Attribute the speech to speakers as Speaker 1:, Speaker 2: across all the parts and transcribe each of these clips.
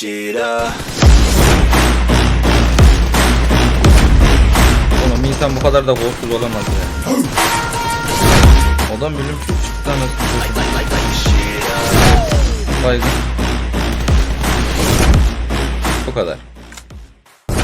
Speaker 1: shit up.
Speaker 2: Oğlum insan bu kadar da korkusuz olamaz ya. Adam bilim çok çıktı anasını. Baygın. Bu kadar.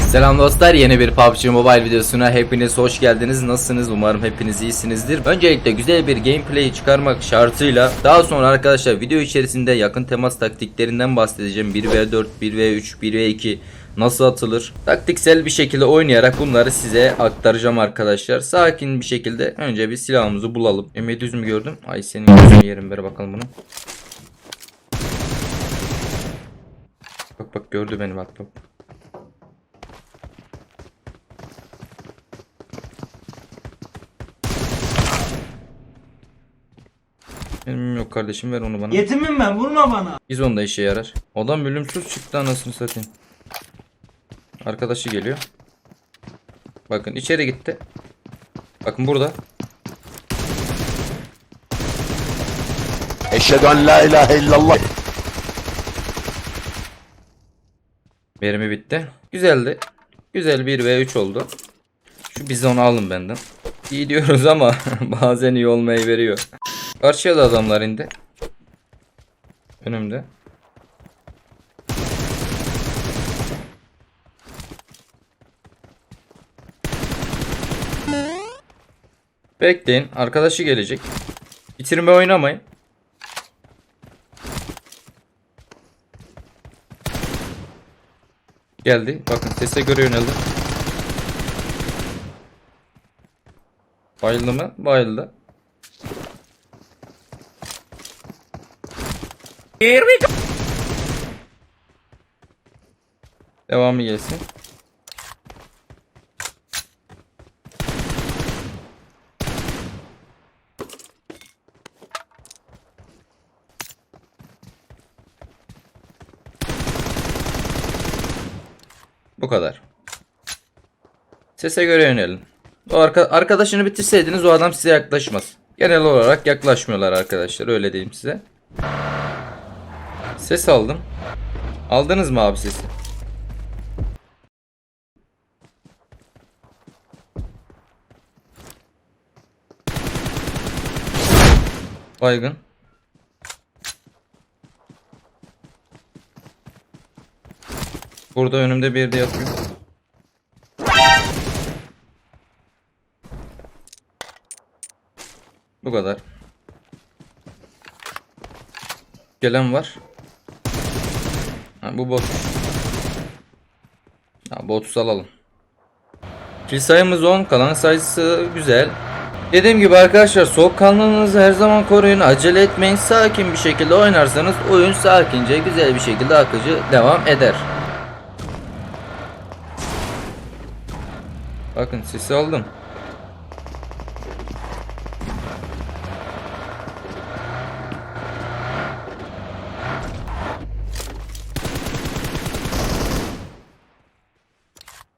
Speaker 2: Selam dostlar yeni bir PUBG Mobile videosuna hepiniz hoş geldiniz. Nasılsınız? Umarım hepiniz iyisinizdir. Öncelikle güzel bir gameplay çıkarmak şartıyla daha sonra arkadaşlar video içerisinde yakın temas taktiklerinden bahsedeceğim. 1v4, 1v3, 1v2 nasıl atılır? Taktiksel bir şekilde oynayarak bunları size aktaracağım arkadaşlar. Sakin bir şekilde önce bir silahımızı bulalım. M700 mü gördüm? Ay senin yüzünü yerim ver bakalım bunu. Bak bak gördü beni bak bak. Benim yok kardeşim ver onu bana.
Speaker 3: Yetimim ben vurma bana.
Speaker 2: Biz onda işe yarar. Adam ölümsüz çıktı anasını satayım. Arkadaşı geliyor. Bakın içeri gitti. Bakın burada.
Speaker 4: Eşhedü en la ilahe illallah.
Speaker 2: Verimi bitti. Güzeldi. Güzel 1 ve 3 oldu. Şu bizonu alın benden. İyi diyoruz ama bazen iyi olmayı veriyor. Karşıya da adamlar indi. Önümde. Bekleyin. Arkadaşı gelecek. Bitirme oynamayın. Geldi. Bakın sese göre yöneldi. Bayıldı mı? Bayıldı. Devamı gelsin. Bu kadar. Sese göre yönelin. O arka arkadaşını bitirseydiniz o adam size yaklaşmaz. Genel olarak yaklaşmıyorlar arkadaşlar öyle diyeyim size. Ses aldım. Aldınız mı abi sesi? Baygın. Burada önümde bir de yatıyor. Bu kadar. Gelen var. Ha, bu bot. Ha, botu alalım. Kill sayımız 10. Kalan sayısı güzel. Dediğim gibi arkadaşlar soğukkanlılığınızı her zaman koruyun. Acele etmeyin. Sakin bir şekilde oynarsanız oyun sakince güzel bir şekilde akıcı devam eder. Bakın sesi aldım.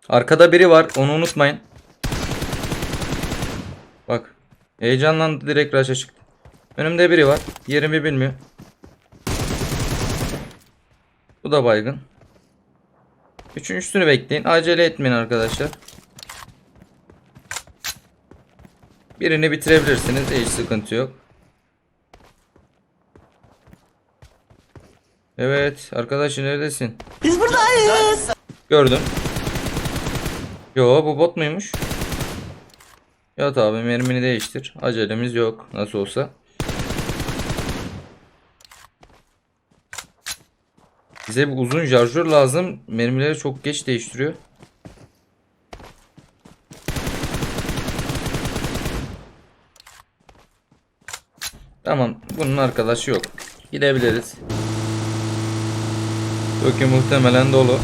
Speaker 2: Arkada biri var. Onu unutmayın. Bak. Heyecanlandı direkt rush'a çıktı. Önümde biri var. Yerimi bilmiyor. Bu da baygın. Üçüncüsünü bekleyin. Acele etmeyin arkadaşlar. Birini bitirebilirsiniz. Hiç sıkıntı yok. Evet. Arkadaş neredesin?
Speaker 3: Biz buradayız.
Speaker 2: Gördüm. Yo bu bot muymuş? Yat abi mermini değiştir. Acelemiz yok. Nasıl olsa. Bize bir uzun şarjör lazım. Mermileri çok geç değiştiriyor. Tamam. Bunun arkadaşı yok. Gidebiliriz. Ökü muhtemelen dolu.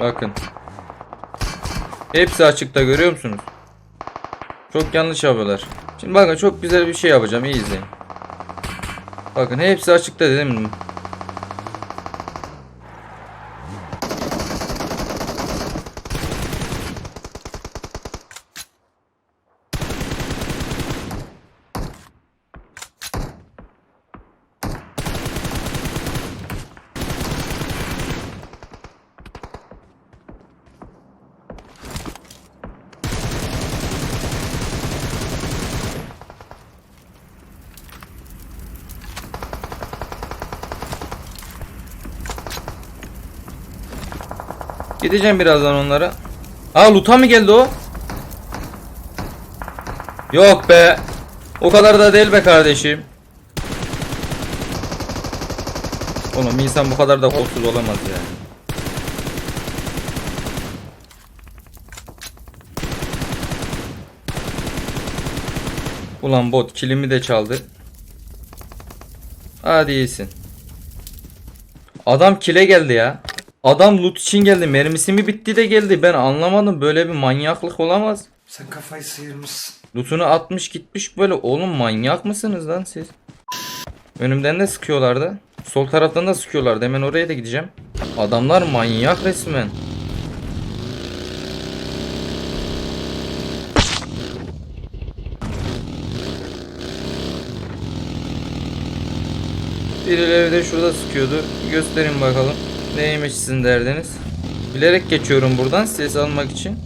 Speaker 2: Bakın. Hepsi açıkta görüyor musunuz? Çok yanlış yapıyorlar. Şimdi bakın çok güzel bir şey yapacağım. iyi izleyin. Bakın hepsi açıkta dedim Gideceğim birazdan onlara. Aa loot'a mı geldi o? Yok be. O kadar da değil be kardeşim. Oğlum insan bu kadar da kolsuz olamaz ya. Ulan bot kilimi de çaldı. Hadi iyisin. Adam kile geldi ya. Adam loot için geldi. Mermisi mi bitti de geldi. Ben anlamadım. Böyle bir manyaklık olamaz.
Speaker 1: Sen kafayı sıyırmışsın.
Speaker 2: Lootunu atmış gitmiş böyle. Oğlum manyak mısınız lan siz? Önümden de sıkıyorlardı. Sol taraftan da sıkıyorlardı. Hemen oraya da gideceğim. Adamlar manyak resmen. Birileri de şurada sıkıyordu. Gösterin bakalım. Neymiş sizin derdiniz? Bilerek geçiyorum buradan ses almak için.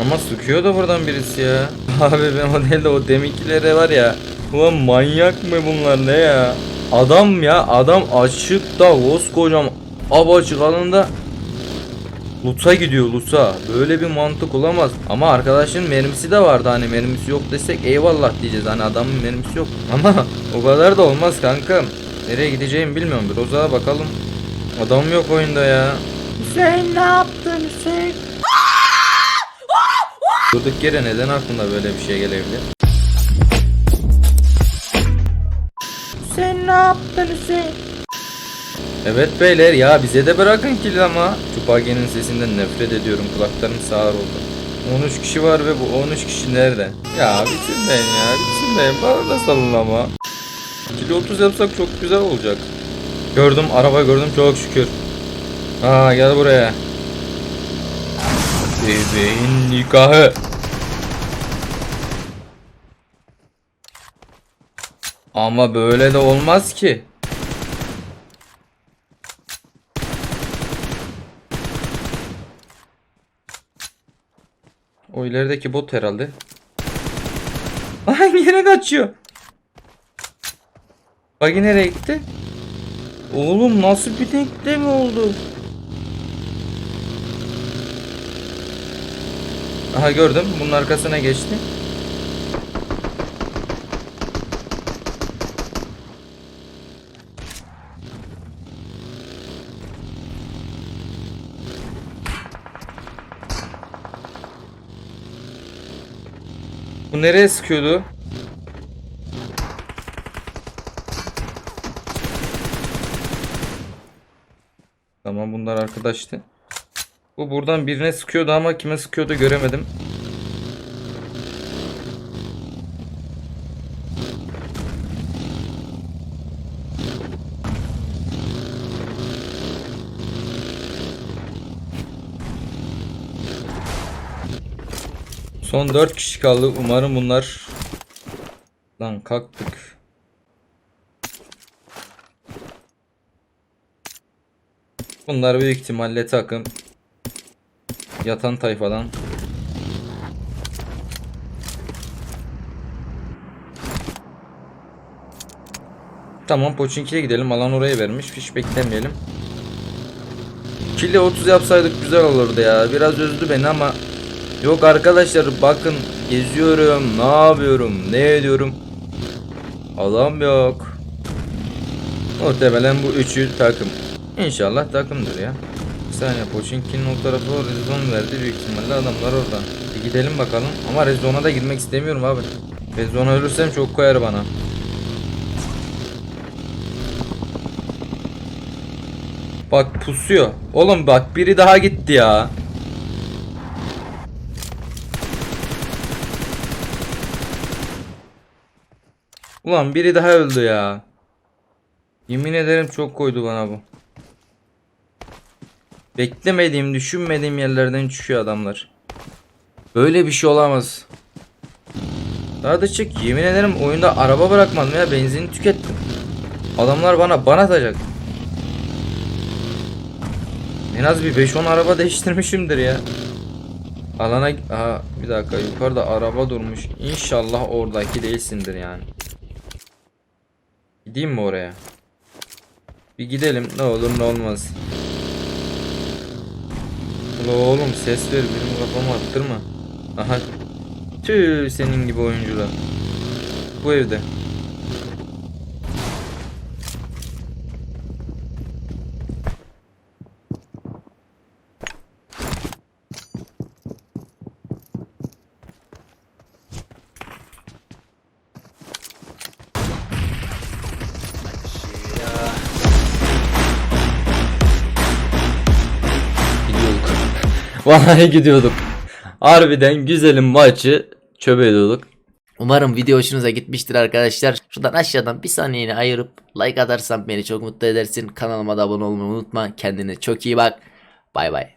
Speaker 2: Ama sıkıyor da buradan birisi ya. Abi ben o değil de o deminkilere var ya. Ulan manyak mı bunlar ne ya? Adam ya adam açıkta koskocam apaçık alanda Lut'a gidiyor Lut'a. Böyle bir mantık olamaz. Ama arkadaşın mermisi de vardı hani mermisi yok desek eyvallah diyeceğiz. Hani adamın mermisi yok. Ama o kadar da olmaz kankam. Nereye gideceğimi bilmiyorum. Bir Roza'ya bakalım. Adam yok oyunda ya. Hüseyin ne yaptın Hüseyin? Durduk yere neden aklına böyle bir şey gelebilir? Sen ne yaptın Hüseyin? Evet beyler ya bize de bırakın kill ama. Tupage'nin sesinden nefret ediyorum kulaklarım sağır oldu. 13 kişi var ve bu 13 kişi nerede? Ya bitirmeyin ya bitirmeyin bana da salın ama. Kill 30 yapsak çok güzel olacak. Gördüm araba gördüm çok şükür. Aa gel buraya. Bebeğin nikahı. Ama böyle de olmaz ki. O ilerideki bot herhalde. Ay yine kaçıyor. Bagi nereye gitti? Oğlum nasıl bir denklem oldu? Aha gördüm. Bunun arkasına geçti. Nereye sıkıyordu? Tamam bunlar arkadaştı. Bu buradan birine sıkıyordu ama kime sıkıyordu göremedim. Son 4 kişi kaldı. Umarım bunlar Lan kalktık. Bunlar büyük ihtimalle takım yatan tayfadan. Tamam Poçinki'ye gidelim. Alan oraya vermiş. Hiç beklemeyelim. Kille 30 yapsaydık güzel olurdu ya. Biraz üzdü beni ama Yok arkadaşlar bakın geziyorum, ne yapıyorum, ne ediyorum. Adam yok. Muhtemelen bu üçü takım. İnşallah takımdır ya. Bir saniye Pochinki'nin o tarafı o rezon verdi büyük ihtimalle adamlar orada. Bir gidelim bakalım ama rezona da girmek istemiyorum abi. Rezona ölürsem çok koyar bana. Bak pusuyor. Oğlum bak biri daha gitti ya. Ulan biri daha öldü ya. Yemin ederim çok koydu bana bu. Beklemediğim, düşünmediğim yerlerden çıkıyor adamlar. Böyle bir şey olamaz. Daha da çık. Yemin ederim oyunda araba bırakmadım ya. Benzini tükettim. Adamlar bana ban atacak. En az bir 5-10 araba değiştirmişimdir ya. Alana Aha, bir dakika yukarıda araba durmuş. İnşallah oradaki değilsindir yani. Gideyim mi oraya? Bir gidelim ne olur ne olmaz. Ula oğlum ses ver benim kafamı attırma. Aha. Tüh senin gibi oyuncular. Bu evde. Vallahi gidiyorduk. Harbiden güzelim maçı çöpe ediyorduk. Umarım video hoşunuza gitmiştir arkadaşlar. Şuradan aşağıdan bir saniyeni ayırıp like atarsan beni çok mutlu edersin. Kanalıma da abone olmayı unutma. Kendine çok iyi bak. Bay bay.